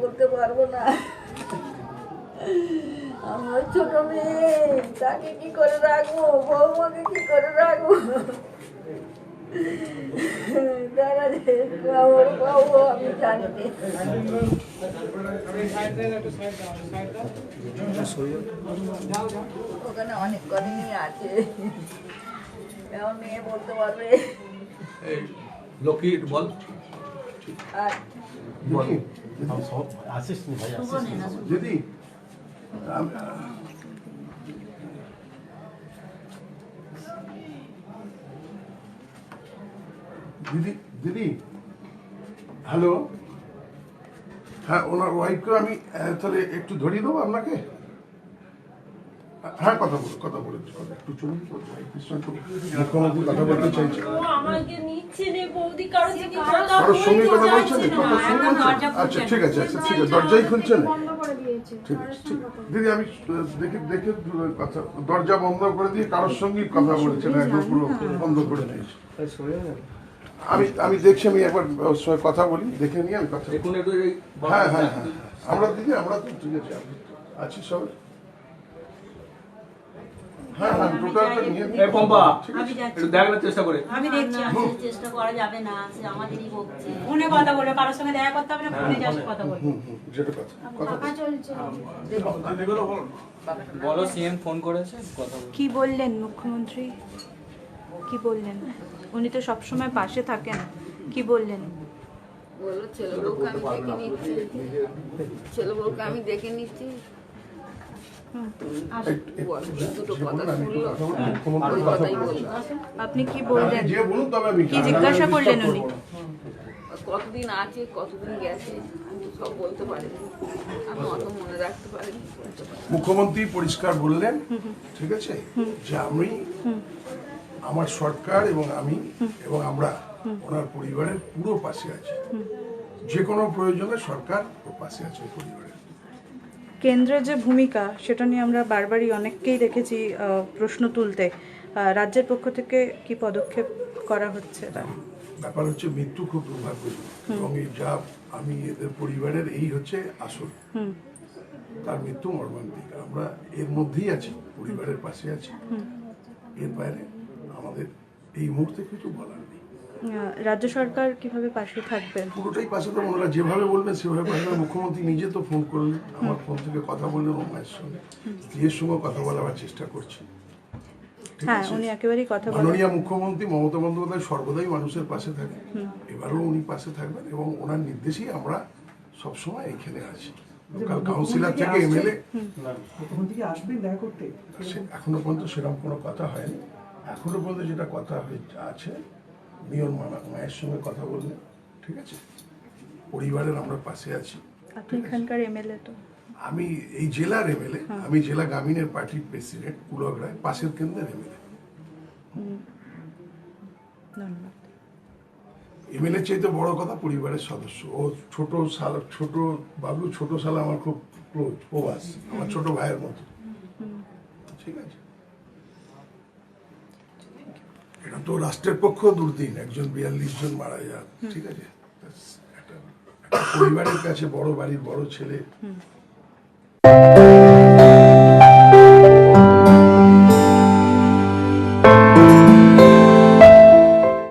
বলতে পারব না। আমার ছোট মেয়ে তাকে কি করে রাখব? বৌমাকে কি করে রাখব? তারা পাবো আমি জানি ওখানে অনেক কদিনই আছে। মেয়ে বলতে পারবে? এই, লক্ষ্মী বল। আর বল। দিদি দিদি হ্যালো হ্যাঁ ওনার ওয়াইফকে আমি তাহলে একটু ধরিয়ে দেবো আপনাকে? হ্যাঁ কথা বলো কথা বলেছি একটু চলুন মুখ্যমন্ত্রী কথা বলতে চাইছে। কারোর সঙ্গে কথা বলছেন আচ্ছা ঠিক আছে আচ্ছা ঠিক আছে দরজাই খুলছেন বন্ধ করে দিয়েছে। ঠিক আছে ঠিক। দিদি আমি দেখে দেখে কথা দরজা বন্ধ করে দিয়ে কারোর সঙ্গে কথা বলেছেন একদম পুরো বন্ধ করে দিয়েছি। আমি আমি দেখছি আমি একবার ওর সঙ্গে কথা বলি দেখে নিয়ে আমি কথা হ্যাঁ হ্যাঁ হ্যাঁ আমরা দিদি আমরা তো ঠিক আছে আমি আছি সবাই হ্যাঁ হ্যাঁ টোটালটা নিয়ে নিই। এই পম্পা ঠিক আমি আছে যাচ্ছি একটু দেখানোর চেষ্টা করে। আমি দেখছি না, চেষ্টা করা যাবে না সে আমাদেরই বকছে। ফোনে কথা বলে কারোর সঙ্গে দেখা করতে হবে না ফোনে কথা চলছে। বলো সিএম ফোন করেছে? কথা কি বললেন মুখ্যমন্ত্রী? কি বললেন? উনি তো সবসময় পাশে থাকেন। কি বললেন? বলল ছেলে বউকে আমি দেখে নিচ্ছি। ছেলে বউকে আমি দেখে নিচ্ছি। আপনি কি বললেন যে বলুন তবে আমি কি জিজ্ঞাসা করলেন উনি? কতদিন আছে কতদিন গেছে আমি সব বলতে পারিনি আমি অত মনে রাখতে পারিনি মুখ্যমন্ত্রী পরিষ্কার বললেন ঠিক আছে যে আমি আমার সরকার এবং আমি এবং আমরা ওনার পরিবারের পুরো পাশে আছি যে কোনো প্রয়োজনে সরকার ওর পাশে আছে ওই পরিবারের কেন্দ্রের যে ভূমিকা সেটা নিয়ে আমরা বারবারই অনেককেই দেখেছি প্রশ্ন তুলতে। রাজ্যের পক্ষ থেকে কি পদক্ষেপ করা হচ্ছে তার ব্যাপার হচ্ছে মৃত্যু খুব দুর্ভাগ্যজনক এবং এই যা আমি এদের পরিবারের এই হচ্ছে আসল। তার মৃত্যু মর্মান্তিক। আমরা এর মধ্যেই আছি পরিবারের পাশে আছি। এর বাইরে আমাদের এই মুহূর্তে কিছু বলার রাজ্য সরকার কীভাবে পাশে থাকবেন পুরোটাই পাশে তো ওনারা যেভাবে বলবেন সেভাবে পাশে। মুখ্যমন্ত্রী নিজে তো ফোন করলেন আমার ফোন থেকে কথা বললেন ওর মায়ের সঙ্গে। স্ত্রীর সঙ্গে কথা বলার চেষ্টা করছি। হ্যাঁ উনি একেবারেই কথা বলেন। মাননীয় মুখ্যমন্ত্রী মমতা বন্দ্যোপাধ্যায় সর্বদাই মানুষের পাশে থাকেন। এবারেও উনি পাশে থাকবেন এবং ওনার নির্দেশেই আমরা সবসময় এখানে আছি। লোকাল কাউন্সিলর থেকে এমএলএ। মুখ্যমন্ত্রী আসবেন দেখা করতে? এখনও পর্যন্ত সেরকম কোনো কথা হয়নি। এখনও পর্যন্ত যেটা কথা আছে উনি ওর মা- মায়ের সঙ্গে কথা বললেন ঠিক আছে? পরিবারের আমরা পাশে আছি আপনি এখানকার এমএলএ তো। আমি এই জেলার এমএলএ আমি জেলা গ্রামীণের পার্টির প্রেসিডেন্ট পুলক রায় পাশের কেন্দ্রের এমএলএ। এমএলএ চাইতে বড় কথা পরিবারের সদস্য। ও ছোট সাল ছোট বাবলু ছোট শালা আমার খুব ক্লোজ প্রবাস আমার ছোট ভাইয়ের মতো। ঠিক আছে? তো রাষ্ট্রের পক্ষ দুর্দিন একজন বিয়াল্লিশ জন মারা যান ঠিক আছে? পরিবারের কাছে বড় বাড়ির বড় ছেলে।